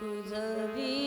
গুজরি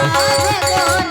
ভগবান